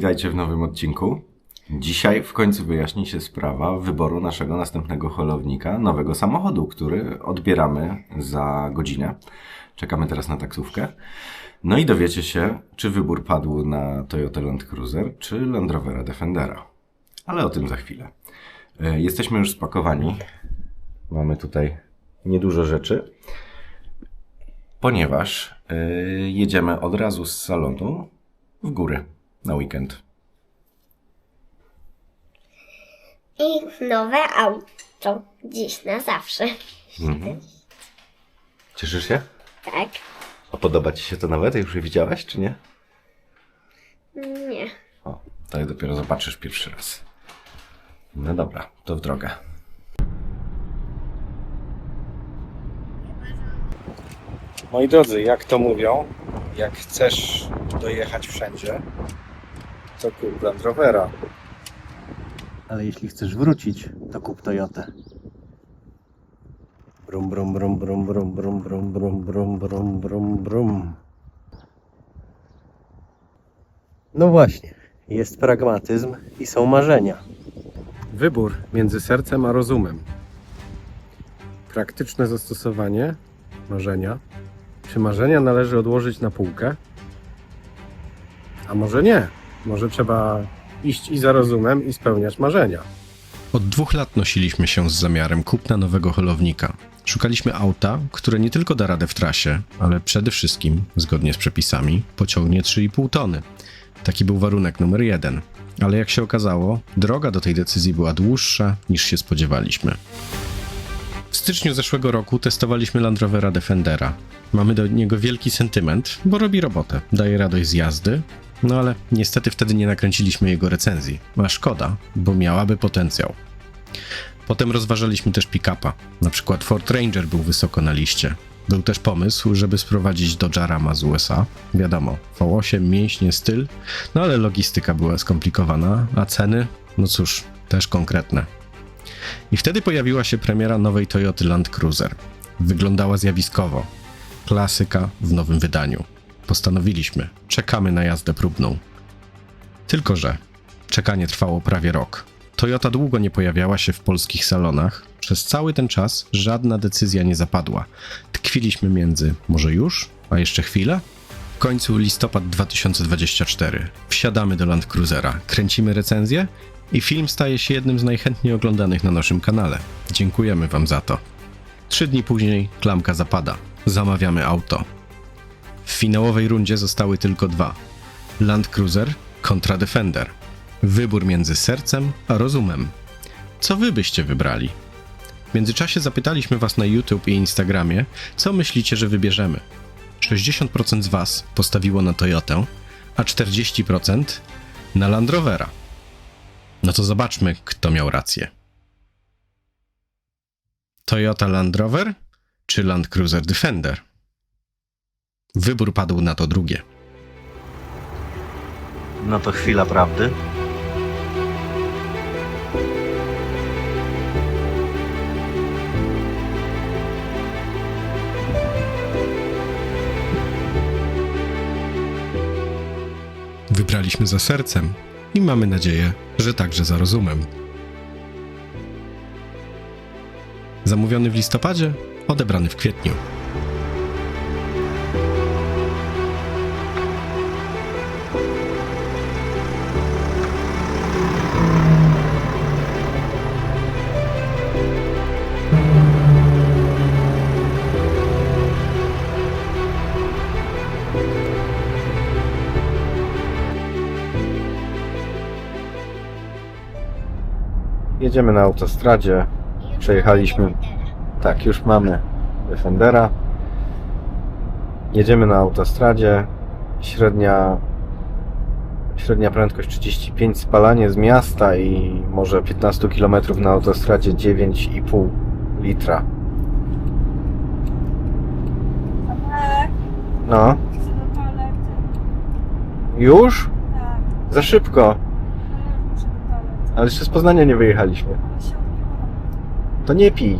witajcie w nowym odcinku. Dzisiaj w końcu wyjaśni się sprawa wyboru naszego następnego holownika, nowego samochodu, który odbieramy za godzinę. Czekamy teraz na taksówkę. No i dowiecie się, czy wybór padł na Toyota Land Cruiser, czy Land Rovera Defendera. Ale o tym za chwilę. E, Jesteśmy już spakowani. Mamy tutaj niedużo rzeczy, ponieważ e, jedziemy od razu z salonu w góry na weekend. I nowe auto. Dziś na zawsze. Cieszysz się? Tak? A podoba Ci się to nawet? Już je widziałaś, czy nie? Nie. O, to je dopiero zobaczysz pierwszy raz. No dobra, to w drogę. Moi drodzy, jak to mówią, jak chcesz dojechać wszędzie, to kup Land Rovera. Ale jeśli chcesz wrócić, to kup Toyotę. Brum, brum, brum, brum, brum, brum, brum, brum, brum, brum, brum, brum. No właśnie, jest pragmatyzm i są marzenia. Wybór między sercem a rozumem. Praktyczne zastosowanie marzenia. Czy marzenia należy odłożyć na półkę? A może nie? Może trzeba iść i za rozumem i spełniać marzenia. Od dwóch lat nosiliśmy się z zamiarem kupna nowego holownika. Szukaliśmy auta, które nie tylko da radę w trasie, ale przede wszystkim, zgodnie z przepisami, pociągnie 3,5 tony. Taki był warunek numer jeden. Ale jak się okazało, droga do tej decyzji była dłuższa niż się spodziewaliśmy. W styczniu zeszłego roku testowaliśmy Land Rovera Defendera. Mamy do niego wielki sentyment, bo robi robotę, daje radość z jazdy, no ale niestety wtedy nie nakręciliśmy jego recenzji. A szkoda, bo miałaby potencjał. Potem rozważaliśmy też pick-upa. Na przykład Ford Ranger był wysoko na liście. Był też pomysł, żeby sprowadzić Dodge Rama z USA. Wiadomo, V8, mięśnie, styl, no ale logistyka była skomplikowana, a ceny, no cóż, też konkretne. I wtedy pojawiła się premiera nowej Toyoty Land Cruiser. Wyglądała zjawiskowo. Klasyka w nowym wydaniu. Postanowiliśmy, czekamy na jazdę próbną. Tylko, że czekanie trwało prawie rok. Toyota długo nie pojawiała się w polskich salonach. Przez cały ten czas żadna decyzja nie zapadła. Tkwiliśmy między może już, a jeszcze chwilę? W końcu listopad 2024. Wsiadamy do Land Cruisera, kręcimy recenzję i film staje się jednym z najchętniej oglądanych na naszym kanale. Dziękujemy Wam za to. Trzy dni później klamka zapada. Zamawiamy auto. W finałowej rundzie zostały tylko dwa: Land Cruiser kontra Defender. Wybór między sercem a rozumem. Co wy byście wybrali? W międzyczasie zapytaliśmy was na YouTube i Instagramie, co myślicie, że wybierzemy. 60% z was postawiło na Toyotę, a 40% na Land Rovera. No to zobaczmy, kto miał rację. Toyota Land Rover czy Land Cruiser Defender? Wybór padł na to drugie. No to chwila prawdy. Wybraliśmy za sercem i mamy nadzieję, że także za rozumem. Zamówiony w listopadzie, odebrany w kwietniu. Jedziemy na autostradzie. Przejechaliśmy. Tak, już mamy Defendera. Jedziemy na autostradzie. Średnia średnia prędkość 35 spalanie z miasta i może 15 km na autostradzie 9,5 litra. No, toalety. już? Tak, Za szybko. ale muszę do toalety. Ale jeszcze z Poznania nie wyjechaliśmy. To nie pij.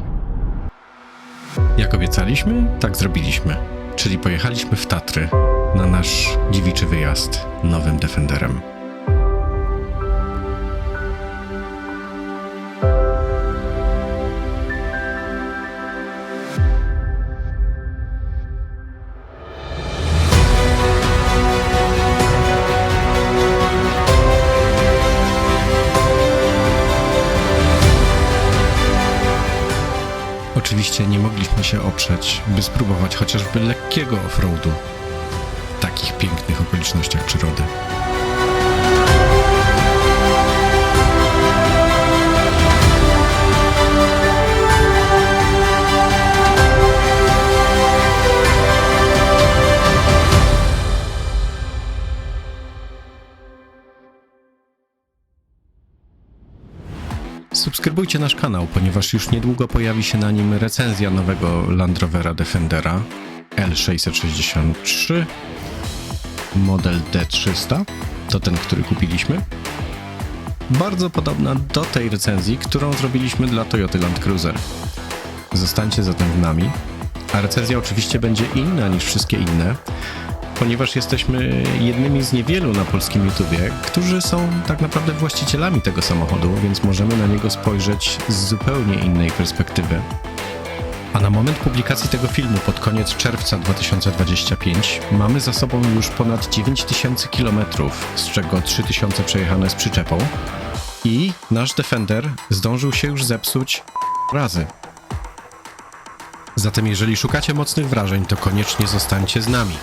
Jak obiecaliśmy, tak zrobiliśmy. Czyli pojechaliśmy w Tatry na nasz dziewiczy wyjazd nowym Defenderem. Oczywiście nie mogliśmy się oprzeć, by spróbować chociażby lekkiego offroadu w takich pięknych okolicznościach przyrody. Subskrybujcie nasz kanał, ponieważ już niedługo pojawi się na nim recenzja nowego Land Rovera Defendera L663 model D300. To ten, który kupiliśmy. Bardzo podobna do tej recenzji, którą zrobiliśmy dla Toyota Land Cruiser. Zostańcie zatem z nami. A recenzja oczywiście będzie inna niż wszystkie inne, ponieważ jesteśmy jednymi z niewielu na polskim YouTubie, którzy są tak naprawdę właścicielami tego samochodu, więc możemy na niego spojrzeć z zupełnie innej perspektywy. A na moment publikacji tego filmu pod koniec czerwca 2025 mamy za sobą już ponad 9000 km, z czego 3000 przejechane z przyczepą i nasz Defender zdążył się już zepsuć razy. Zatem jeżeli szukacie mocnych wrażeń, to koniecznie zostańcie z nami.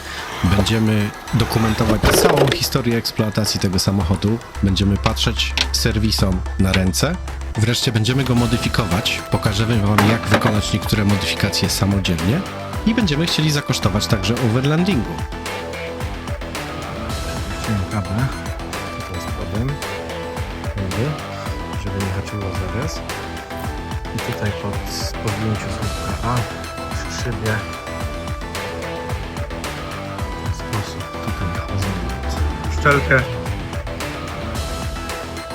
Będziemy dokumentować całą historię eksploatacji tego samochodu, będziemy patrzeć serwisom na ręce, wreszcie będziemy go modyfikować, pokażemy Wam jak wykonać niektóre modyfikacje samodzielnie i będziemy chcieli zakosztować także overlandingu. Tutaj z spodem. Tędy, żeby nie haczyło zaraz. I tutaj pod podjęciu słupka A przy szybie w ten sposób tutaj wchodzą pod szczelkę.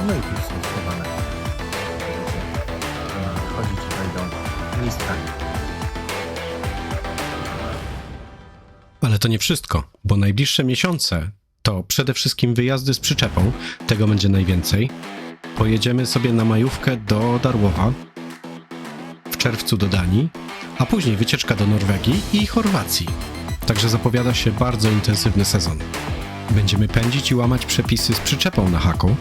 No i tu są schowane. Będziecie chodzić i wejdą listkami. Ale to nie wszystko, bo najbliższe miesiące to przede wszystkim wyjazdy z przyczepą, tego będzie najwięcej. Pojedziemy sobie na majówkę do Darłowa, w czerwcu do Danii, a później wycieczka do Norwegii i Chorwacji. Także zapowiada się bardzo intensywny sezon. Będziemy pędzić i łamać przepisy z przyczepą na haku.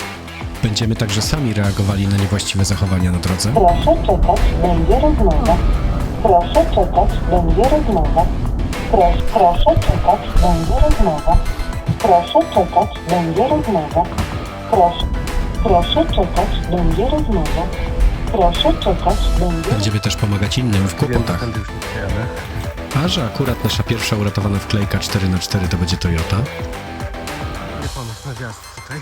Będziemy także sami reagowali na niewłaściwe zachowania na drodze. Proszę czekać, będzie rozmowa. Proszę czekać, będzie rozmowa. Proszę, proszę czekać, będzie rozmowa. Proszę czekać, będzie rozmowa. Proszę, proszę czekać, będzie rozmowa. Proszę czekać, będzie Będziemy też pomagać innym w kłopotach. Już nie. A że akurat nasza pierwsza uratowana wklejka 4x4 to będzie Toyota, Nie pomysł na wjazd tutaj.